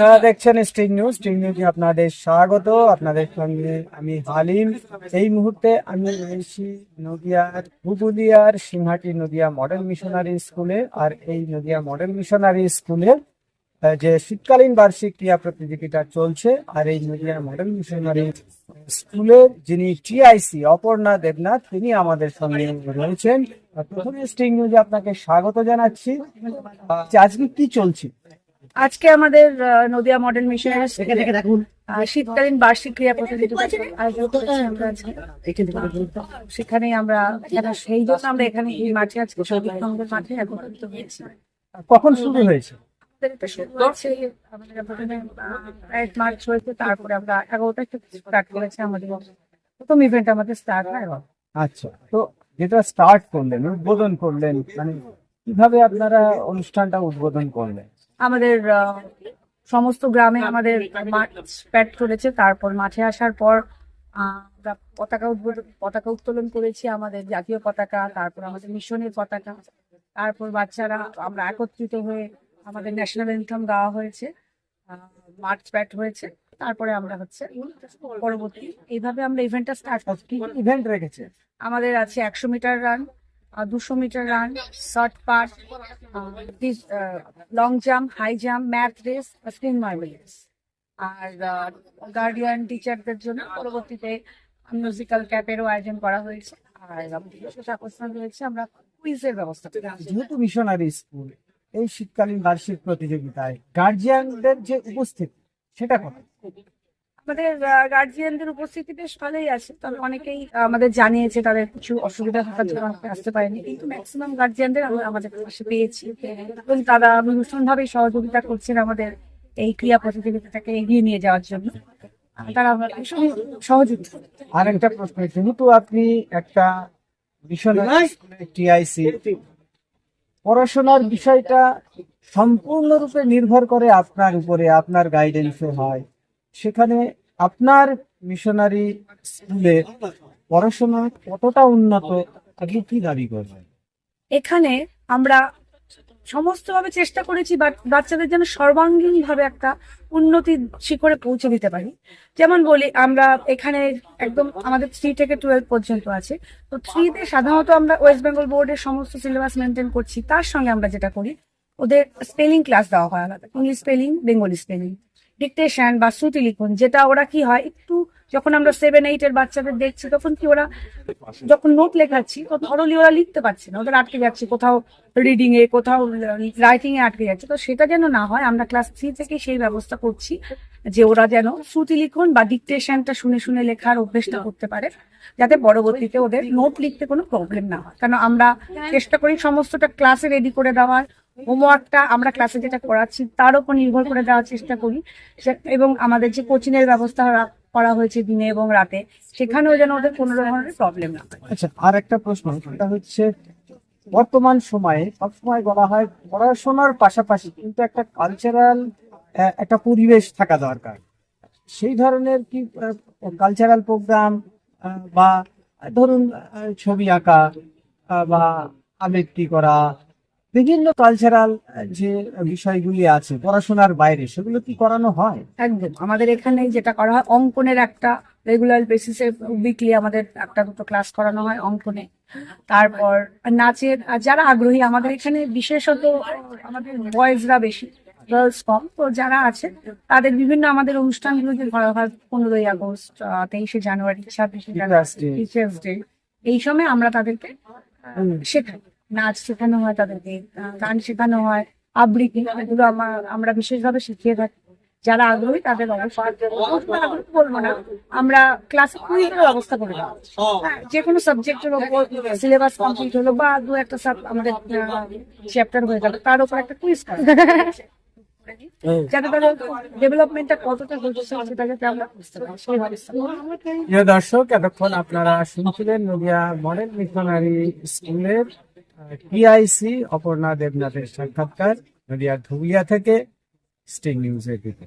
আপনারা দেখছেন string news string নিউজে আপনাদের স্বাগত। আপনাদের সঙ্গে আমি হালিম। এই মুহূর্তে আমি রয়েছি নদিয়ার হুবুলিয়ার সিংহাটি নদিয়া মডেল মিশনারি স্কুলে আর এই নদিয়া মডেল মিশনারি স্কুলে যে শীতকালীন বার্ষিক ক্রীড়া প্রতিযোগিতা চলছে আর এই নদিয়া মডেল মিশনারি স্কুলের যিনি টিআইসি অপর্ণা দেবনাথ, তিনি আমাদের সঙ্গে রয়েছেন। প্রথমে স্ট্রিং নিউজে আপনাকে স্বাগত জানাচ্ছি। আজকে কি চলছে? আজকে আমাদের আহ, নদিয়া মডেল মিশন শীতকালীন বার্ষিক ক্রিয়া প্রতিযোগিতা আয়োজন আমরা আজকে। সেখানে আমরা সেই জন্য আমরা এখানে এই মাঠে আজকে মাঠে একত্রিত হয়েছি। কখন শুরু হয়েছে? মার্চ তারপরে আমরা এগারোটা থেকে স্টার্ট করেছি আমাদের প্রথম ইভেন্ট আমাদের স্টার্ট হয়। আচ্ছা তো যেটা স্টার্ট করলেন উদ্বোধন করলেন মানে কীভাবে আপনারা অনুষ্ঠানটা উদ্বোধন করলেন? আমাদের সমস্ত গ্রামে আমাদের মাঠ প্যাট চলেছে। তারপর মাঠে আসার পর পতাকা উদ্বোধন পতাকা উত্তোলন করেছি আমাদের জাতীয় পতাকা তারপর আমাদের মিশনের পতাকা তারপর বাচ্চারা আমরা একত্রিত হয়ে আমাদের ন্যাশনাল ইনকাম দেওয়া হয়েছে মার্চ প্যাট হয়েছে। তারপরে আমরা হচ্ছে পরবর্তী এইভাবে আমরা ইভেন্টটা স্টার্ট করছি। ইভেন্ট রেখেছে? আমাদের আছে একশো মিটার রান দুশো metre run, shot put long jump high jump math race screen marble race আর গার্ডিয়ান টিচারদের জন্য পরবর্তীতে মিউজিক্যাল ক্যাপেরও আয়োজন করা হয়েছে। আর বিশেষ আকর্ষণ রয়েছে আমরা কুইজের ব্যবস্থা যেহেতু মিশনারি স্কুল এই শীতকালীন বার্ষিক প্রতিযোগিতায় গার্জিয়ানদের যে উপস্থিতি, সেটা কথা আমাদের গার্জিয়ানদের উপস্থিতি বেশ ভালোই আছে। তবে অনেকেই আমাদের জানিয়েছে তাদের কিছু অসুবিধা থাকার জন্য আসতে পারেনি। কিন্তু ম্যাক্সিমাম গার্জিয়ানদের আমরা আমাদের পাশে পেয়েছি। এবং তারা ভীষণভাবে সহযোগিতা করছেন আমাদের এই ক্রিয়া প্রতিযোগিতাটাকে এগিয়ে নিয়ে যাওয়ার জন্য। তারা ভীষণ সহযোগিতা আর একটা প্রশ্ন যেহেতু আপনি একটা মিশনারি টিআইসি পড়াশোনার বিষয়টা সম্পূর্ণরূপে নির্ভর করে আপনার উপরে, আপনার গাইডেন্সে হয়। সেখানে আপনার মিশনারি স্কুলে পড়াশোনা কতটা উন্নত আপনি কি দাবি করবেন? এখানে আমরা সমস্তভাবে চেষ্টা করেছি বাচ্চাদের যেন সর্বাঙ্গীন ভাবে একটা উন্নতির শিখরে পৌঁছে দিতে পারি। যেমন বলি, আমরা এখানে একদম আমাদের থ্রি থেকে টুয়েলভ পর্যন্ত আছে। তো থ্রিতে সাধারণত আমরা ওয়েস্ট বেঙ্গল বোর্ডের সমস্ত সিলেবাস মেনটেন করছি। তার সঙ্গে আমরা যেটা করি, ওদের স্পেলিং ক্লাস দেওয়া হয় আলাদা। English spelling Bengali spelling dictation বা শ্রুতি লিখন যেটা ওরা কি হয় একটু যখন আমরা সেভেন এইট এর বাচ্চাদের দেখছি তখন কি ওরা যখন নোট লেখাচ্ছি তো থরলি ওরা লিখতে পারছে না ওদের আটকে যাচ্ছে কোথাও রিডিং এ কোথাও রাইটিং এ আটকে যাচ্ছে। তো সেটা যেন না হয় আমরা ক্লাস থ্রি থেকে সেই ব্যবস্থা করছি যে ওরা যেন শ্রুতি লিখন বা ডিকটেশনটা শুনে শুনে লেখার অভ্যেসটা করতে পারে যাতে পরবর্তীতে ওদের নোট লিখতে কোনো প্রবলেম না হয়। কারণ আমরা চেষ্টা করি সমস্তটা ক্লাসে রেডি করে দেওয়ার হোমওয়ার্কটা আমরা ক্লাসে যেটা করাচ্ছি, তার উপর নির্ভর করে দেওয়ার চেষ্টা করি। এবং আমাদের যে কোচিং এর ব্যবস্থা করা হয়েছে দিনে এবং রাতে, সেখানেও যেন ওদের কোনো ধরনের প্রবলেম না আচ্ছা আর একটা প্রশ্ন, সেটা হচ্ছে বর্তমান সময়ে সবসময় বলা হয় পড়াশোনার পাশাপাশি কিন্তু একটা কালচারাল একটা পরিবেশ থাকা দরকার। সেই ধরনের কি কালচারাল প্রোগ্রাম বা ধরুন ছবি আঁকা বা আবৃত্তি করা বিভিন্ন কালচারাল যে বিষয়গুলি আছে পড়াশোনার বাইরে সেগুলো কি করানো হয়? একদম। আমাদের এখানে যেটা করা হয় অঙ্কনের একটা রেগুলার বেসিসে উইকলি আমাদের একটা দুটো ক্লাস করানো হয় অঙ্কনে। তারপর নাচের যারা আগ্রহী আমাদের এখানে বিশেষত আমাদের বয়েজরা বেশি গার্লস কম। তো যারা আছে তাদের বিভিন্ন আমাদের অনুষ্ঠানগুলো যে করা হয় পনেরোই আগস্ট তেইশে জানুয়ারি ছাব্বিশে জানুয়ারি টিচার্স ডে এই সময় আমরা তাদেরকে শেখাই। নাচ শেখানো হয় তাদেরকে গান শেখানো হয় আবৃত্তি এগুলো আমরা আমরা বিশেষভাবে শিখিয়ে থাকি। যারা আগ্রহী তাদের আগ্রহী বলব না আমরা ক্লাস কুইজের ব্যবস্থা করে হ্যাঁ, যে কোনো সাবজেক্টের উপর সিলেবাস কমপ্লিট হলো বা দু একটা আমাদের চ্যাপ্টার হয়ে গেল তার উপর একটা কুইজ দর্শক এতক্ষণ আপনারা শুনছিলেন নদিয়া মডেল মিশনারি স্কুলের টিআইসি অপর্ণা দেবনাথের সাক্ষাৎকার নদিয়ার ধুবিয়া থেকে স্টিং নিউজের দিকে